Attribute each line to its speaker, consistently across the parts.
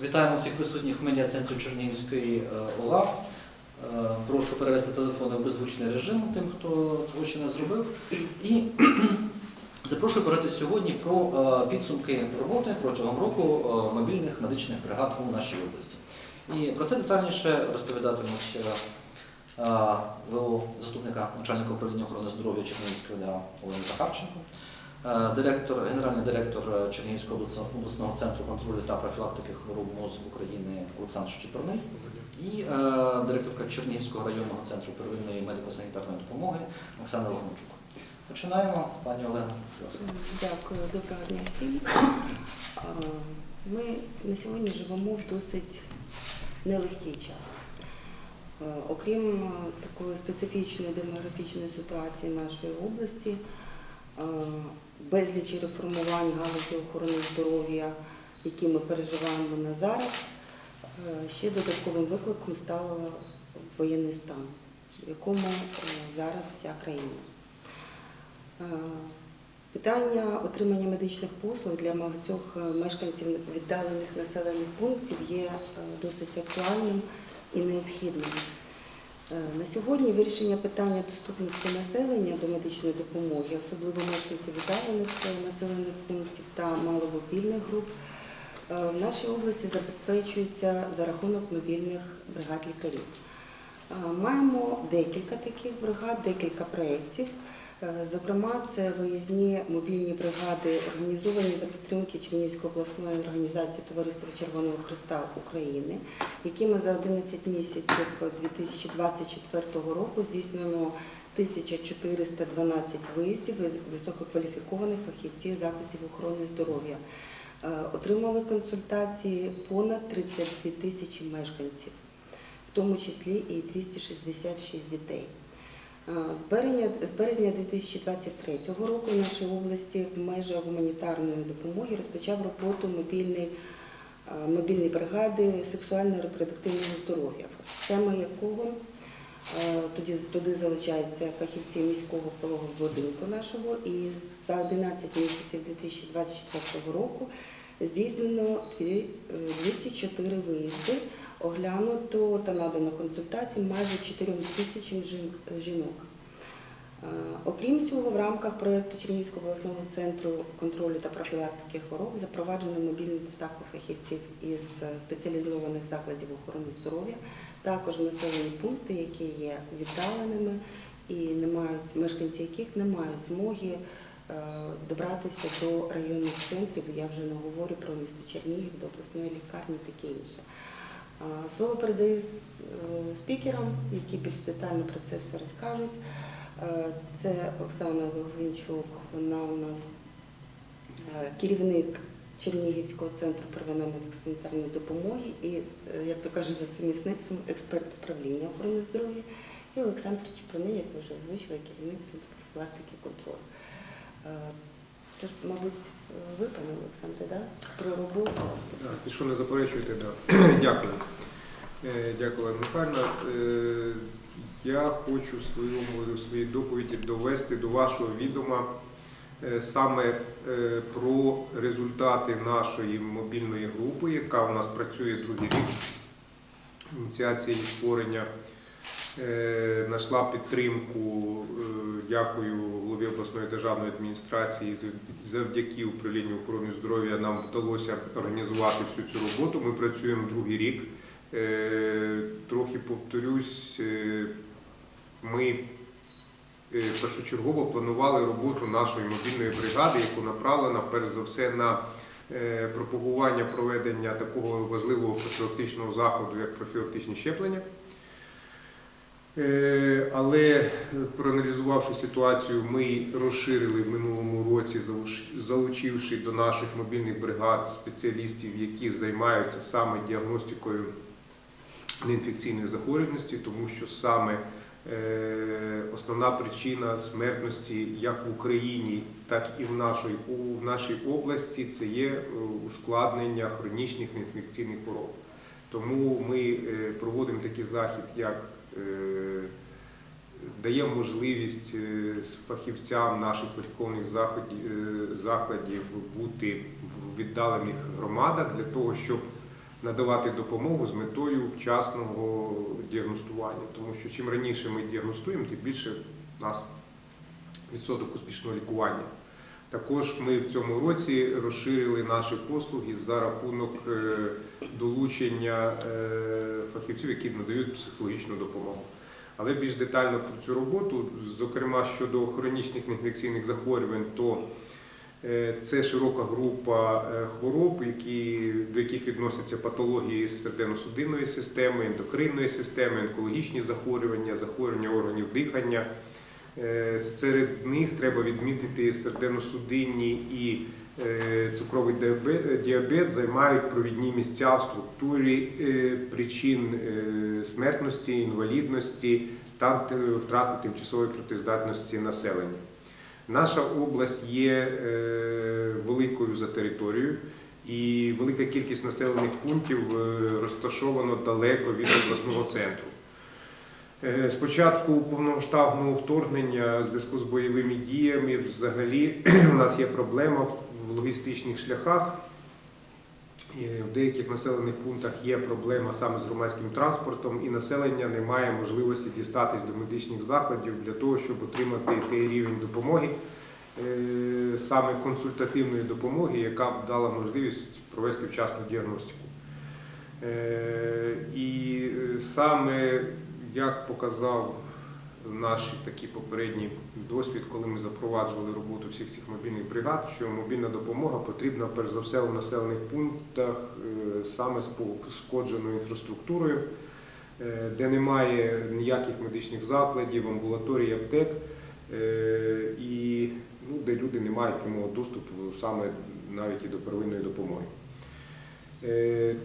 Speaker 1: Вітаємо всіх присутніх в медіа-центрі Чернігівської е, ОЛА. Е, Прошу перевести телефони в беззвучний режим тим, хто не зробив. І запрошую говорити сьогодні про е, підсумки роботи протягом року мобільних медичних бригад у нашій області. І про це детальніше розповідатимуть ВО заступника начальника управління охорони здоров'я Чернігівської ОДА Олена Захарченко. Е, директор, генеральний директор е, Чернігівського обласного- центру контролю та профілактики хвороб мозку України Олександр Чепурний і е, директорка Чернігівського районного центру первинної медико-санітарної допомоги Оксана Логнучук. Починаємо, пані Олена.
Speaker 2: Дякую, доброго дня всім. Ми на сьогодні живемо в досить нелегкий час. Е, Окрім е, такої специфічної демографічної ситуації нашої області, безлічі реформувань галузі охорони здоров'я, які ми переживаємо на зараз, е, ще додатковим викликом став воєнний стан, в якому е, зараз вся країна. Е, Питання отримання медичних послуг для багатьох мешканців віддалених населених пунктів є досить актуальним і необхідним. Е, На сьогодні вирішення питання доступності населення до медичної допомоги, особливо мешканців віддалених населених пунктів та маломобільних груп, е, в нашій області забезпечується за рахунок мобільних бригад лікарів. Е, Маємо декілька таких бригад, декілька проєктів. Е, Зокрема, це виїзні мобільні бригади, організовані за підтримки Чернігівської обласної організації Товариства Червоного Христа України, якими за 11 місяців 2024 року здійснено 1412 виїздів висококваліфікованих фахівців закладів охорони здоров'я. Е, Отримали консультації понад 32 тисячі мешканців, в тому числі і 266 дітей. Е, З березня, з березня 2023 року в нашій області в межах гуманітарної допомоги розпочав роботу мобільний, е, мобільні бригади сексуально-репродуктивного здоров'я, саме якого е, тоді, туди залучаються фахівці міського пологового будинку нашого, і за 11 місяців 2024 року здійснено е, 204 виїзди, оглянуто та надано консультації майже 4 тисячам жінок. Е, Окрім цього, в рамках проєкту Чернігівського обласного центру контролю та профілактики хвороб запроваджено мобільну доставку фахівців із е, спеціалізованих закладів охорони здоров'я, також населені пункти, які є віддаленими і не мають мешканці яких не мають змоги е, добратися до районних центрів. Я вже не говорю про місто Чернігів, до обласної лікарні, таке інше. Слово передаю е, спікерам, які більш детально про це все розкажуть. Е, Це Оксана Логвинчук, вона у нас е, керівник Чернігівського центру первинної медико-санітарної допомоги і, як то кажуть, за сумісництвом експерт управління охорони здоров'я. І Олександр Чепурний, як ви вже озвучили, керівник центру профілактики контролю. Тож, мабуть, ви, пане Олександре, да? про роботу.
Speaker 3: Так, Якщо не заперечуєте, да. дякую. Е, Дякую, Олена Михайлівна. Е, Я хочу своєму своїй доповіді довести до вашого відома е, саме про результати нашої мобільної групи, яка у нас працює другий рік. Ініціація її створення знайшла підтримку. е, Дякую голові обласної державної адміністрації. Завдяки управлінню охорони здоров'я нам вдалося організувати всю цю роботу. Ми працюємо другий рік. Е, Трохи повторюсь, е, ми е, першочергово планували роботу нашої мобільної бригади, яку направлена перш за все на е, пропагування проведення такого важливого профілактичного заходу, як профілактичні щеплення. Е, Але е, проаналізувавши ситуацію, ми розширили в минулому році, залучивши до наших мобільних бригад спеціалістів, які займаються саме діагностикою неінфекційної захворюваності, тому що саме е, основна причина смертності як в Україні, так і в нашій, в нашій області це є ускладнення хронічних неінфекційних хвороб. Тому ми проводимо такий захід, як е, даємо можливість е, фахівцям наших кваліфікованих е, закладів бути в віддалених громадах для того, щоб надавати допомогу з метою вчасного діагностування. Тому що чим раніше ми діагностуємо, тим більше у нас відсоток успішного лікування. Також ми в цьому році розширили наші послуги за рахунок е, долучення е, фахівців, які надають психологічну допомогу. Але більш детально про цю роботу, зокрема щодо хронічних інфекційних захворювань, то е, це широка група хвороб, які, до яких відносяться патології серцево-судинної системи, ендокринної системи, онкологічні захворювання, захворювання органів дихання. Е, Серед них треба відмітити серцево-судинні і е, цукровий діабет, займають провідні місця в структурі е, причин смертності, інвалідності та втрати тимчасової працездатності населення. Наша область є великою за територією, і велика кількість населених пунктів розташовано далеко від обласного центру. Е, З початку повномасштабного вторгнення в зв'язку з бойовими діями взагалі у нас є проблема в- логістичних шляхах. Е, В деяких населених пунктах є проблема саме з громадським транспортом, і населення не має можливості дістатись до медичних закладів для того, щоб отримати той рівень допомоги, е, саме консультативної допомоги, яка б дала можливість провести вчасну діагностику. І саме як показав наш такий попередній досвід, коли ми запроваджували роботу всіх цих мобільних бригад, що мобільна допомога потрібна перш за все у населених пунктах е, саме з пошкодженою інфраструктурою, е, де немає ніяких медичних закладів, амбулаторій, аптек, е, і ну, де люди не мають прямого доступу саме навіть і до первинної допомоги.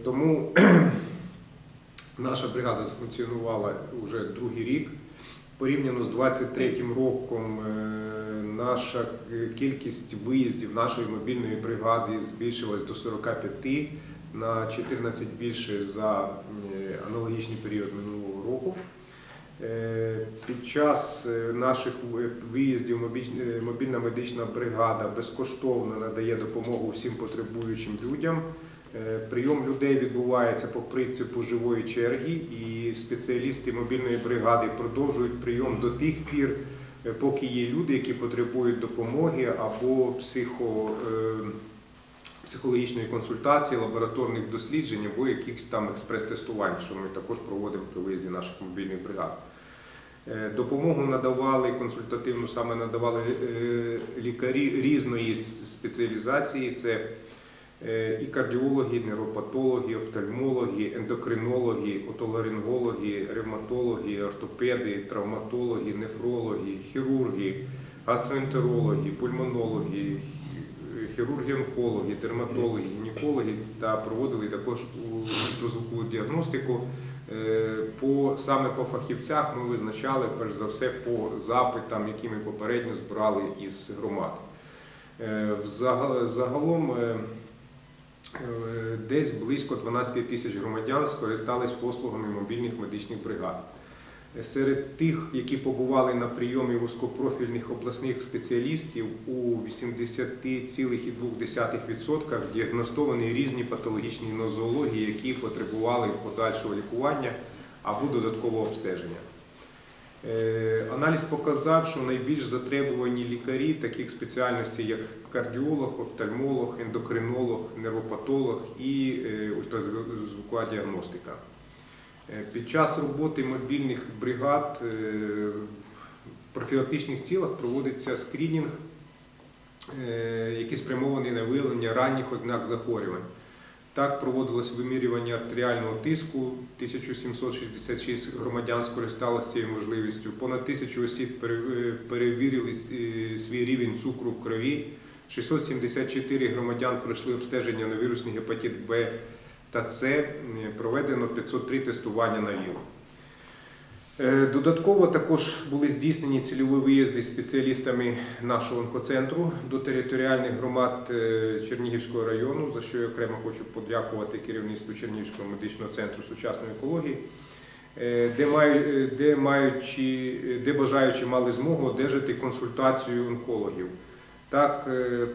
Speaker 3: Тому наша бригада зафункціонувала вже другий рік. Порівняно з 23-м роком е, наша кількість виїздів нашої мобільної бригади збільшилась до 45, на 14 більше за е, аналогічний період минулого року. Е, Під час наших виїздів мобільна медична бригада безкоштовно надає допомогу всім потребуючим людям. Е, Прийом людей відбувається по принципу живої черги, і спеціалісти мобільної бригади продовжують прийом до тих пір, е, поки є люди, які потребують допомоги або психо, е, психологічної консультації, лабораторних досліджень або якихось там експрес-тестувань, що ми також проводимо при виїзді наших мобільних бригад. Допомогу надавали консультативну саме надавали лікарі різної спеціалізації. Це і кардіологи, нейропатологи, офтальмологи, ендокринологи, отоларингологи, ревматологи, ортопеди, травматологи, нефрологи, хірурги, гастроентерологи, пульмонологи, хі- хірурги-онкологи, дерматологи, гінекологи та проводили також ультразвукову діагностику. Е, По, саме по фахівцях ми визначали перш за все по запитам, які ми попередньо збирали із громад. Е, Загалом е, е, десь близько 12 тисяч громадян скористались послугами мобільних медичних бригад. Е, Серед тих, які побували на прийомі вузькопрофільних обласних спеціалістів, у 80,2% діагностовані різні патологічні нозології, які потребували подальшого лікування або додаткового обстеження. Е, Аналіз показав, що найбільш затребувані лікарі таких спеціальностей, як кардіолог, офтальмолог, ендокринолог, нервопатолог і е, ультразвукова діагностика. Е, Під час роботи мобільних бригад в профілактичних цілях проводиться скринінг, е, який спрямований на виявлення ранніх ознак захворювань. Так проводилось вимірювання артеріального тиску, 1766 громадян скористалися цією можливістю. Понад тисячу осіб е, перевірили е, свій рівень цукру в крові. 674 громадян пройшли обстеження на вірусний гепатит Б та С. Проведено 503 тестування на ВІЛ. Е, Додатково також були здійснені цільові виїзди спеціалістами нашого онкоцентру до територіальних громад е, Чернігівського району, за що я окремо хочу подякувати керівництву Чернігівського медичного центру сучасної екології, е, де, маю- де, маючи, де бажаючи мали змогу одержати консультацію онкологів. Так, е,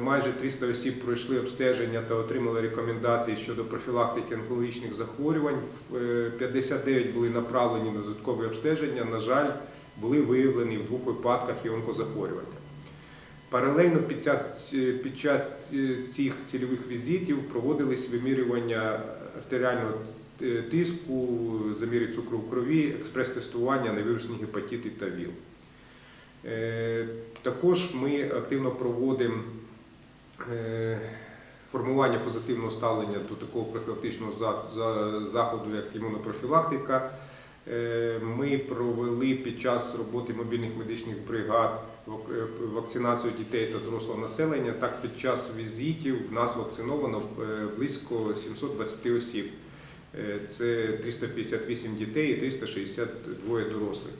Speaker 3: майже 300 осіб пройшли обстеження та отримали рекомендації щодо профілактики онкологічних захворювань. Е, 59 були направлені на додаткове обстеження. На жаль, були виявлені в двох випадках і онкозахворювання. Паралельно під, під час е, цих цільових візитів проводились вимірювання артеріального е, тиску, заміри цукру в крові, експрес-тестування на вірусні гепатити та ВІЛ. Е, Також ми активно проводимо е, формування позитивного ставлення до такого профілактичного за- за- заходу, як імунопрофілактика. Е, Ми провели під час роботи мобільних медичних бригад вакцинацію дітей та дорослого населення. Так, під час візитів в нас вакциновано близько 720 осіб. Це 358 дітей і 362 дорослих.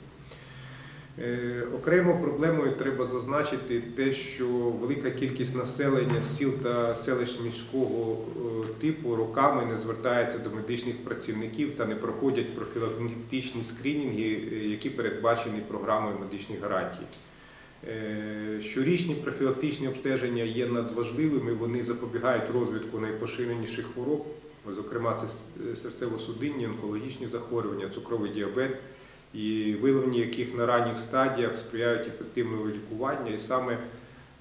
Speaker 3: Е, Окремо проблемою треба зазначити те, що велика кількість населення сіл та селищ міського е, типу роками не звертається до медичних працівників та не проходять профілактичні скринінги, е, які передбачені програмою медичних гарантій. Щорічні профілактичні обстеження є надважливими, вони запобігають розвитку найпоширеніших хвороб, зокрема це серцево-судинні, онкологічні захворювання, цукровий діабет, і виявлення яких на ранніх стадіях сприяють ефективному лікуванню. І саме,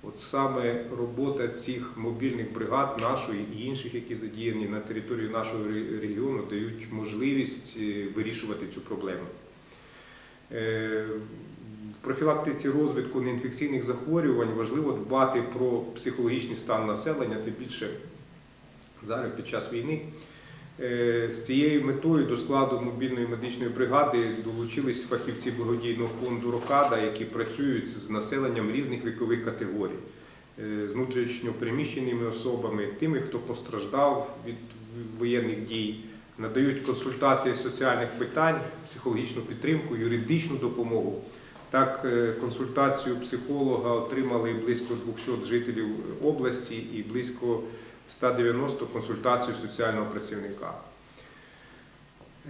Speaker 3: от саме робота цих мобільних бригад нашої і інших, які задіяні на території нашого регіону, дають можливість е, вирішувати цю проблему. Е, В профілактиці розвитку неінфекційних захворювань важливо дбати про психологічний стан населення, тим більше зараз під час війни. Е, З цією метою до складу мобільної медичної бригади долучились фахівці благодійного фонду Рокада, які працюють з населенням різних вікових категорій, е, з внутрішньопереміщеними особами, тими, хто постраждав від воєнних дій, надають консультації з соціальних питань, психологічну підтримку, юридичну допомогу. Так, е, консультацію психолога отримали близько 200 жителів області і близько 190 консультацію соціального працівника.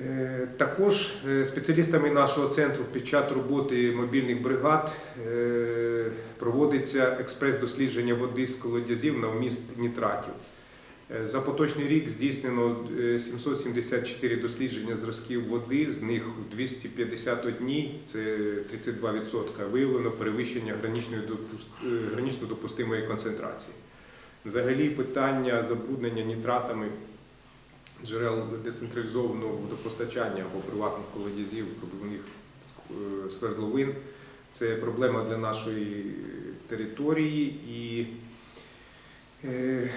Speaker 3: Е, Також е, спеціалістами нашого центру під час роботи мобільних бригад е, проводиться експрес-дослідження води з колодязів на вміст нітратів. За поточний рік здійснено е, 774 дослідження зразків води, з них в 251, це 32%, виявлено перевищення гранично допустимої концентрації. Взагалі питання забруднення нітратами джерел децентралізованого водопостачання або приватних колодязів, пробивних е, свердловин. Це проблема для нашої території і е,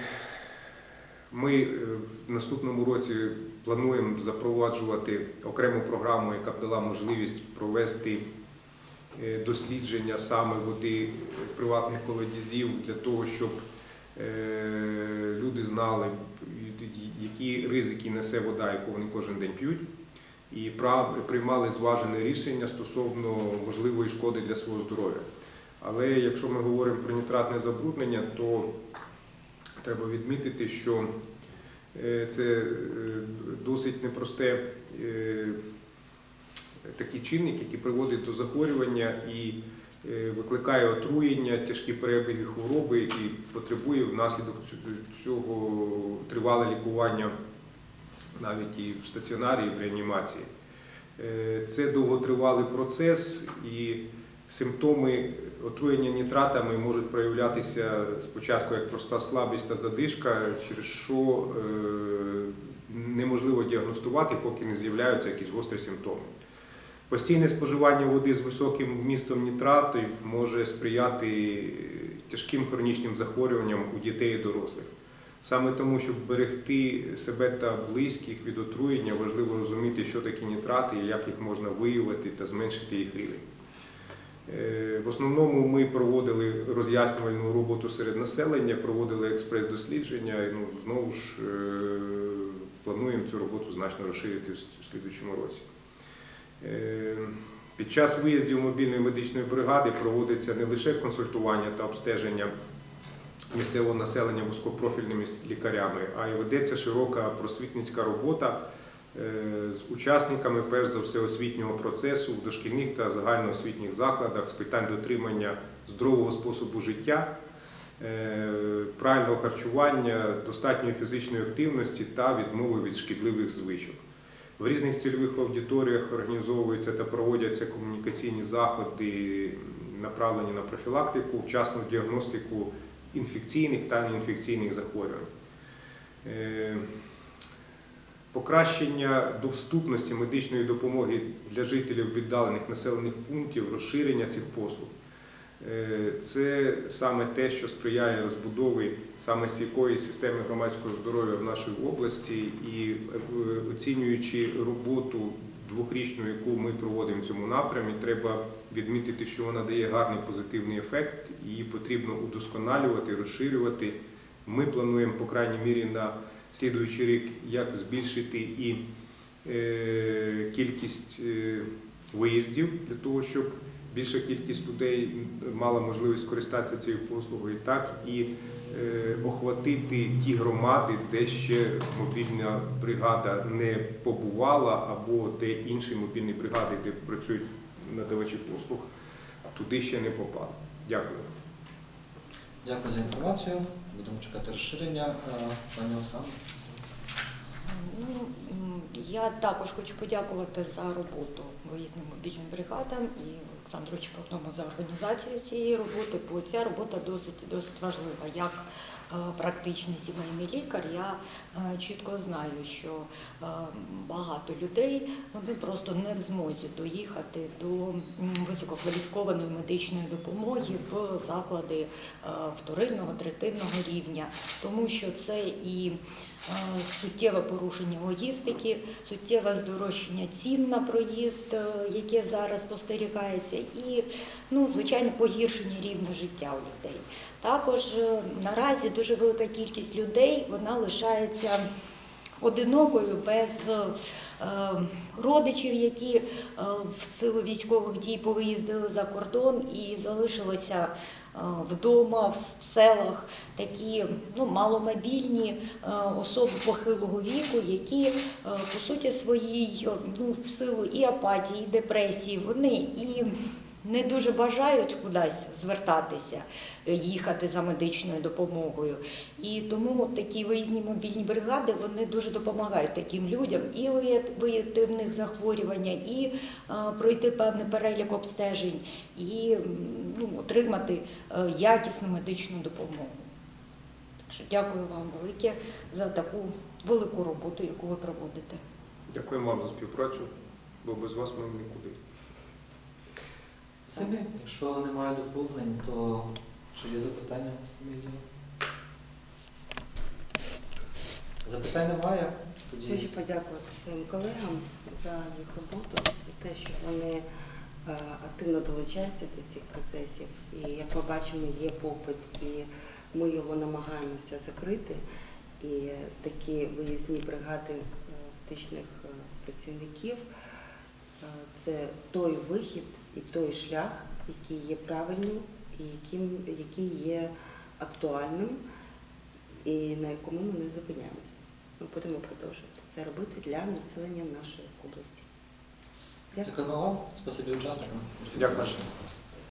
Speaker 3: ми е, в наступному році плануємо запроваджувати окрему програму, яка б дала можливість провести е, дослідження саме води е, приватних колодязів для того, щоб е, люди знали, які ризики несе вода, яку вони кожен день п'ють, і приймали зважене рішення стосовно можливої шкоди для свого здоров'я. Але якщо ми говоримо про нітратне забруднення, то треба відмітити, що е, це е, досить непросте е, такий чинник, який приводить до захворювання і е, викликає отруєння, тяжкі перебіги хвороби і потребує внаслідок цього тривале лікування навіть і в стаціонарі, і в реанімації. Е, Це довготривалий процес і симптоми отруєння нітратами можуть проявлятися спочатку як проста слабість та задишка, через що е, неможливо діагностувати, поки не з'являються якісь гострі симптоми. Постійне споживання води з високим вмістом нітратів може сприяти тяжким хронічним захворюванням у дітей і дорослих. Саме тому, щоб берегти себе та близьких від отруєння, важливо розуміти, що такі нітрати і як їх можна виявити та зменшити їх рівень. Е, В основному ми проводили роз'яснювальну роботу серед населення, проводили експрес-дослідження. і, Ну, знову ж е, плануємо цю роботу значно розширити в слідчому році. Е, Під час виїздів мобільної медичної бригади проводиться не лише консультування та обстеження місцевого населення вузькопрофільними лікарями, а й ведеться широка просвітницька робота е, з учасниками, перш за все, освітнього процесу в дошкільних та загальноосвітніх закладах з питань дотримання здорового способу життя, е, правильного харчування, достатньої фізичної активності та відмови від шкідливих звичок. В різних цільових аудиторіях організовуються та проводяться комунікаційні заходи, направлені на профілактику, вчасну діагностику інфекційних та неінфекційних захворювань. Е, Покращення доступності медичної допомоги для жителів віддалених населених пунктів, розширення цих послуг. Е, Це саме те, що сприяє розбудові саме стійкої системи громадського здоров'я в нашій області і е, оцінюючи роботу двохрічну, яку ми проводимо в цьому напрямі, треба відмітити, що вона дає гарний позитивний ефект, її потрібно удосконалювати, розширювати. Ми плануємо, по крайній мірі, на слідуючий рік, як збільшити і е, кількість виїздів для того, щоб більша кількість людей мала можливість користатися цією послугою, так і е, охватити ті громади, де ще мобільна бригада не побувала, або де інші мобільні бригади, де працюють надавачі послуг, туди ще не попали. Дякую.
Speaker 1: Дякую за інформацію. Будемо чекати розширення. Е, Пані Оксана.
Speaker 4: Ну, я також хочу подякувати за роботу виїзним мобільним бригадам і Олександру Чепурному за організацію цієї роботи, бо ця робота досить, досить важлива. Як практичний сімейний лікар, я е, чітко знаю, що е, багато людей вони просто не в змозі доїхати до висококваліфікованої медичної допомоги в заклади е, вторинного, третинного рівня, тому що це і е, суттєве порушення логістики, суттєве здорожчання цін на проїзд, е, яке зараз спостерігається, і ну, звичайно погіршення рівня життя у людей. Також е, наразі дуже велика кількість людей вона лишається одинокою без е, родичів, які е, в силу військових дій повиїздили за кордон і залишилися е, вдома, в селах. Такі ну, маломобільні особи похилого віку, які по суті своїй ну, в силу і апатії, і депресії, вони і не дуже бажають кудись звертатися, е, їхати за медичною допомогою. І тому такі виїзні мобільні бригади вони дуже допомагають таким людям і виявити в них захворювання, і е, пройти певний перелік обстежень, і ну, отримати е, якісну медичну допомогу. Так що дякую вам велике за таку велику роботу, яку ви проводите.
Speaker 3: Дякуємо вам за співпрацю, бо без вас ми нікуди.
Speaker 1: Самі, якщо немає доповнень, то чи є запитання? Запитань немає? Тоді
Speaker 2: Хочу подякувати своїм колегам за їх роботу, за те, що вони е, активно долучаються до цих процесів. І як ми бачимо, є попит, і ми його намагаємося закрити. І такі виїзні бригади медичних е, працівників е, це той вихід і той шлях, який є правильним і яким, який є актуальним, і на якому ми не зупиняємося. Ми будемо продовжувати це робити для населення нашої області. Дякую.
Speaker 1: Дякую вам. Спасибі учасникам.
Speaker 3: Дякую.